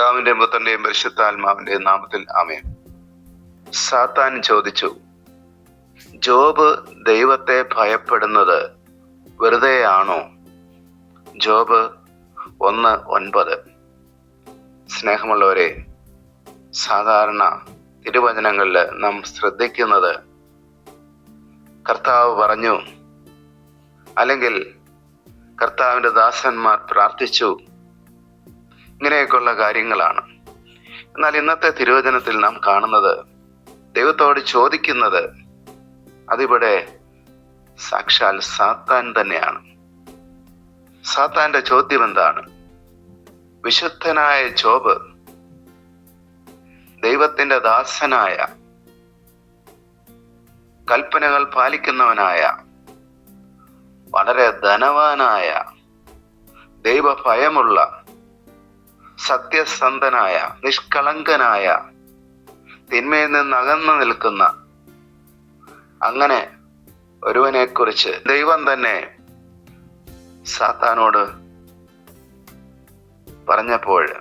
പിതാവിന്റെയും പുത്രന്റെയും പരിശുദ്ധാത്മാവിന്റെയും നാമത്തിൽ ആമേൻ. സാത്താൻ ചോദിച്ചു ജോബ് ദൈവത്തെ ഭയപ്പെടുന്നത് വെറുതെയാണോ? ജോബ് ഒന്ന് ഒൻപത്. സ്നേഹമുള്ളവരെ സാധാരണ തിരുവചനങ്ങളിൽ നാം ശ്രദ്ധിക്കുന്നത് കർത്താവ് പറഞ്ഞു അല്ലെങ്കിൽ കർത്താവിന്റെ ദാസന്മാർ പ്രാർത്ഥിച്ചു ഇങ്ങനെയൊക്കെയുള്ള കാര്യങ്ങളാണ്. എന്നാൽ ഇന്നത്തെ തിരുവചനത്തിൽ നാം കാണുന്നത് ദൈവത്തോട് ചോദിക്കുന്നത് അതിവിടെ സാക്ഷാൽ സാത്താൻ തന്നെയാണ്. സാത്താന്റെ ചോദ്യം എന്താണ് വിശുദ്ധനായ ജോബ് ദൈവത്തിന്റെ ദാസനായ കൽപ്പനകൾ പാലിക്കുന്നവനായ വളരെ ധനവാനായ ദൈവഭയമുള്ള സത്യസന്ധനായ നിഷ്കളങ്കനായ തിന്മയിൽ നിന്ന് അകന്നു നിൽക്കുന്ന അങ്ങനെ ഒരുവനെ കുറിച്ച് ദൈവം തന്നെ സാത്താനോട് പറഞ്ഞപ്പോൾ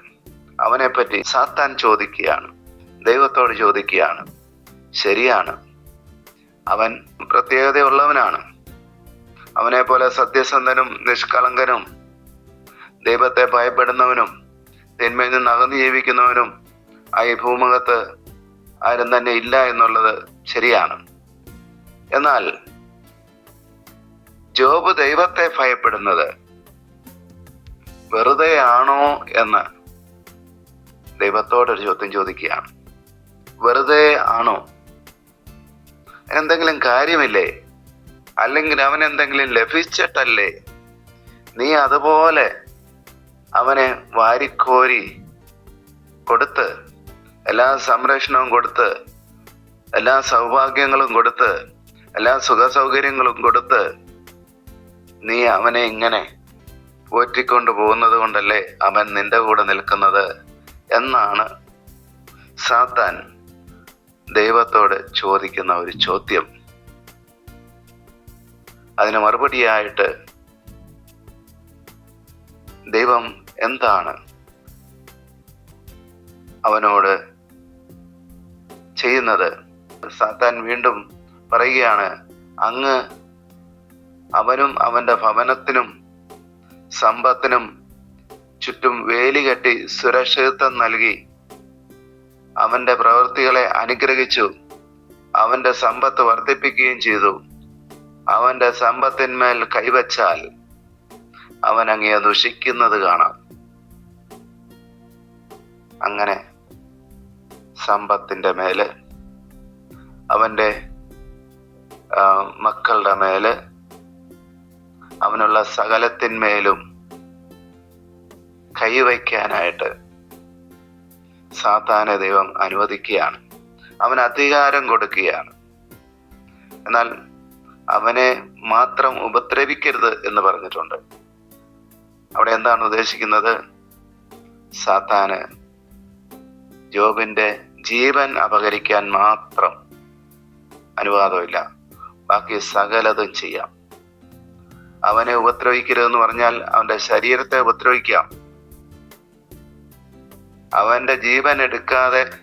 അവനെ പറ്റി സാത്താൻ ചോദിക്കുകയാണ്. ദൈവത്തോട് ചോദിക്കുകയാണ്. ശരിയാണ്. അവൻ പ്രത്യേകതയുള്ളവനാണ്. അവനെ പോലെ സത്യസന്ധനും നിഷ്കളങ്കനും ദൈവത്തെ ഭയപ്പെടുന്നവനും തിന്മയിൽ നിന്ന് അകന്നു ജീവിക്കുന്നവനും ആ ഈ ഭൂമുഖത്ത് ആരും തന്നെ ഇല്ല എന്നുള്ളത് ശരിയാണ്. എന്നാൽ ജോബ് ദൈവത്തെ ഭയപ്പെടുന്നത് വെറുതെയാണോ എന്ന് ദൈവത്തോടൊരു ചോദ്യം ചോദിക്കുകയാണ്. വെറുതെ ആണോ? എന്തെങ്കിലും കാര്യമില്ലേ? അല്ലെങ്കിൽ അവൻ എന്തെങ്കിലും ലഭിച്ചിട്ടല്ലേ? നീ അതുപോലെ അവനെ വാരിക്കോരി കൊടുത്ത് എല്ലാ സംരക്ഷണവും കൊടുത്ത് എല്ലാ സൗഭാഗ്യങ്ങളും കൊടുത്ത് എല്ലാ സുഖ സൗകര്യങ്ങളും കൊടുത്ത് നീ അവനെ ഇങ്ങനെ പോറ്റിക്കൊണ്ട് പോകുന്നത് കൊണ്ടല്ലേ അവൻ നിന്റെ കൂടെ നിൽക്കുന്നത് എന്നാണ് സാത്താൻ ദൈവത്തോട് ചോദിക്കുന്ന ഒരു ചോദ്യം. അതിന് മറുപടിയായിട്ട് ദൈവം എന്താണ് അവനോട് ചെയ്യുന്നത്? സാത്താൻ വീണ്ടും പറയുകയാണ് അങ്ങ് അവനും അവന്റെ ഭവനത്തിനും സമ്പത്തിനും ചുറ്റും വേലി കെട്ടി സുരക്ഷിതത്വം നൽകി. അവന്റെ പ്രവൃത്തികളെ അനുഗ്രഹിച്ചു. അവന്റെ സമ്പത്ത് വർദ്ധിപ്പിക്കുകയും ചെയ്തു. അവന്റെ സമ്പത്തിന്മേൽ കൈവച്ചാൽ അവൻ അങ്ങയെ ദുഷിക്കുന്നത് കാണാം. അങ്ങനെ സമ്പത്തിന്റെ മേലെ അവന്റെ മക്കളുടെ മേലെ അവനുള്ള സകലത്തിന്മേലും കൈവയ്ക്കാനായിട്ട് സാത്താനെ ദൈവം അനുവദിക്കുകയാണ്. അവൻ അധികാരം കൊടുക്കുകയാണ്. എന്നാൽ അവനെ മാത്രം ഉപദ്രവിക്കരുത് എന്ന് പറഞ്ഞിട്ടുണ്ട്. അവിടെ എന്താണ് ഉദ്ദേശിക്കുന്നത്? സാത്താന് ജോബിന്റെ ജീവൻ അപഹരിക്കാൻ മാത്രം അനുവാദമില്ല. ബാക്കി സകലതും ചെയ്യാം. അവനെ ഉപദ്രവിക്കരുതെന്ന് പറഞ്ഞാൽ അവന്റെ ശരീരത്തെ ഉപദ്രവിക്കാം. അവന്റെ ജീവൻ എടുക്കാതെ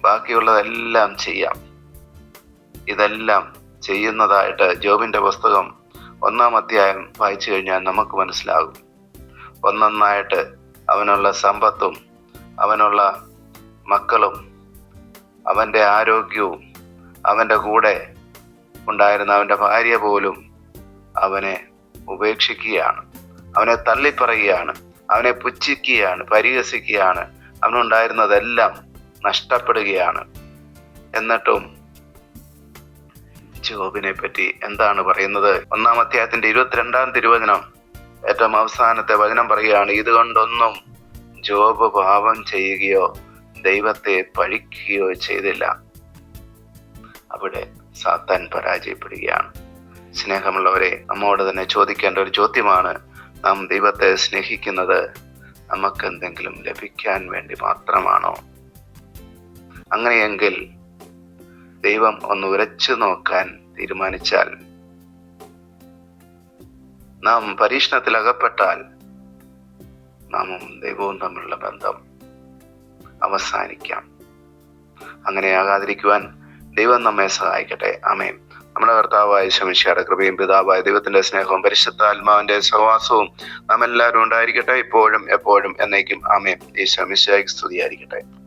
ബാക്കിയുള്ളതെല്ലാം ചെയ്യാം. ഇതെല്ലാം ചെയ്യുന്നതായിട്ട് ജോബിന്റെ പുസ്തകം ഒന്നാം അധ്യായം വായിച്ചു കഴിഞ്ഞാൽ നമുക്ക് മനസ്സിലാകും. ഒന്നൊന്നായിട്ട് അവനുള്ള സമ്പത്തും അവനുള്ള മക്കളും അവന്റെ ആരോഗ്യവും അവന്റെ കൂടെ ഉണ്ടായിരുന്ന അവന്റെ ഭാര്യ പോലും അവനെ ഉപേക്ഷിക്കുകയാണ്. അവനെ തള്ളിപ്പറയുകയാണ്. അവനെ പുച്ഛിക്കുകയാണ് പരിഹസിക്കുകയാണ്. അവനുണ്ടായിരുന്നതെല്ലാം നഷ്ടപ്പെടുകയാണ്. എന്നിട്ടും ജോബിനെ പറ്റി എന്താണ് പറയുന്നത്? ഒന്നാം അധ്യായത്തിന്റെ ഇരുപത്തിരണ്ടാം തിരുവചനം ഏറ്റവും അവസാനത്തെ വചനം പറയുകയാണ് ഇതുകൊണ്ടൊന്നും ജോബ് പാപം ചെയ്യുകയോ ദൈവത്തെ പഴിക്കുകയോ ചെയ്തില്ല. അവിടെ സാത്താൻ പരാജയപ്പെടുകയാണ്. സ്നേഹമുള്ളവരെ നമ്മോട് തന്നെ ചോദിക്കേണ്ട ഒരു ചോദ്യമാണ് നാം ദൈവത്തെ സ്നേഹിക്കുന്നത് നമുക്ക് എന്തെങ്കിലും ലഭിക്കാൻ വേണ്ടി മാത്രമാണോ? അങ്ങനെയെങ്കിൽ ദൈവം ഒന്ന് ഉരച്ചു നോക്കാൻ തീരുമാനിച്ചാൽ നാം പരീക്ഷണത്തിൽ അകപ്പെട്ടാൽ നാമും ദൈവവും തമ്മിലുള്ള ബന്ധം അവസാനിക്കാം. അങ്ങനെ അങ്ങനെയാകാതിരിക്കുവാൻ ദൈവം നമ്മെ സഹായിക്കട്ടെ. ആമേൻ. നമ്മുടെ കർത്താവായ ശമിഷയുടെ കൃപയും പിതാവായ ദൈവത്തിന്റെ സ്നേഹവും പരിശുദ്ധ ആത്മാവിന്റെ സഹവാസവും നാം എല്ലാവരും ഉണ്ടായിരിക്കട്ടെ. ഇപ്പോഴും എപ്പോഴും എന്നേക്കും ആമേൻ. ഈ ശമിഷയ്ക്ക് സ്തുതിയായിരിക്കട്ടെ.